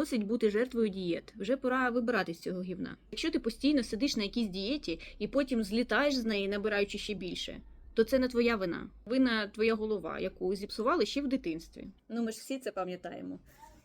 Досить бути жертвою дієт. Вже пора вибирати з цього гівна. Якщо ти постійно сидиш на якійсь дієті і потім злітаєш з неї, набираючи ще більше, то це не твоя вина. Вина твоя голова, яку зіпсували ще в дитинстві. Ну ми ж всі це пам'ятаємо.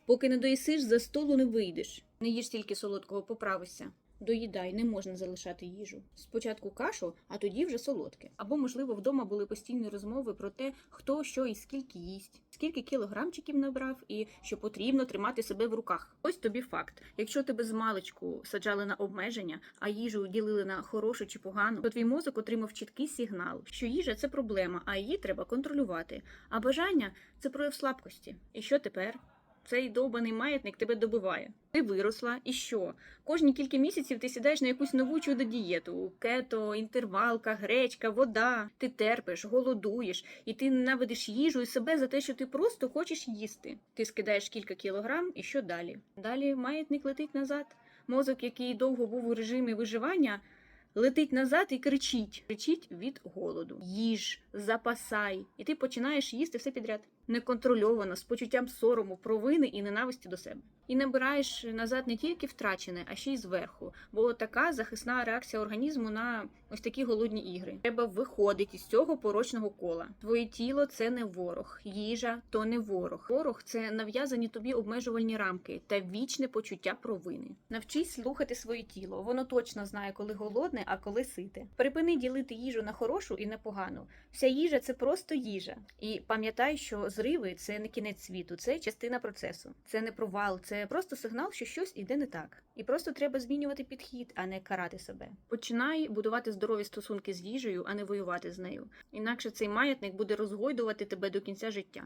Поки не доїсиш, за столу не вийдеш. Не їж тільки солодкого, поправишся. Доїдай, не можна залишати їжу. Спочатку кашу, а тоді вже солодке. Або, можливо, вдома були постійні розмови про те, хто що і скільки їсть, скільки кілограмчиків набрав, і що потрібно тримати себе в руках. Ось тобі факт. Якщо тебе з маличку саджали на обмеження, а їжу ділили на хорошу чи погану, то твій мозок отримав чіткий сигнал, що їжа це проблема, а її треба контролювати. А бажання це прояв слабкості. І що тепер? Цей довбаний маятник тебе добиває. Ти виросла, і що? Кожні кілька місяців ти сідаєш на якусь нову чудо дієту: кето, інтервалка, гречка, вода. Ти терпиш, голодуєш, і ти ненавидиш їжу і себе за те, що ти просто хочеш їсти. Ти скидаєш кілька кілограм, і що далі? Далі маятник летить назад. Мозок, який довго був у режимі виживання, летить назад і кричить. Кричить від голоду. Їж, запасай. І ти починаєш їсти все підряд. Неконтрольовано, з почуттям сорому, провини і ненависті до себе. І набираєш назад не тільки втрачене, а ще й зверху. Бо така захисна реакція організму на ось такі голодні ігри. Треба виходити з цього порочного кола. Твоє тіло це не ворог, їжа то не ворог. Ворог це нав'язані тобі обмежувальні рамки та вічне почуття провини. Навчись слухати своє тіло. Воно точно знає, коли голодне, а коли сите. Припини ділити їжу на хорошу і на погану. Вся їжа це просто їжа. І пам'ятай, що зриви це не кінець світу, це частина процесу. Це не провал, це просто сигнал, що щось іде не так. І просто треба змінювати підхід, а не карати себе. Починай будувати здорові стосунки з їжею, а не воювати з нею. Інакше цей маятник буде розгойдувати тебе до кінця життя.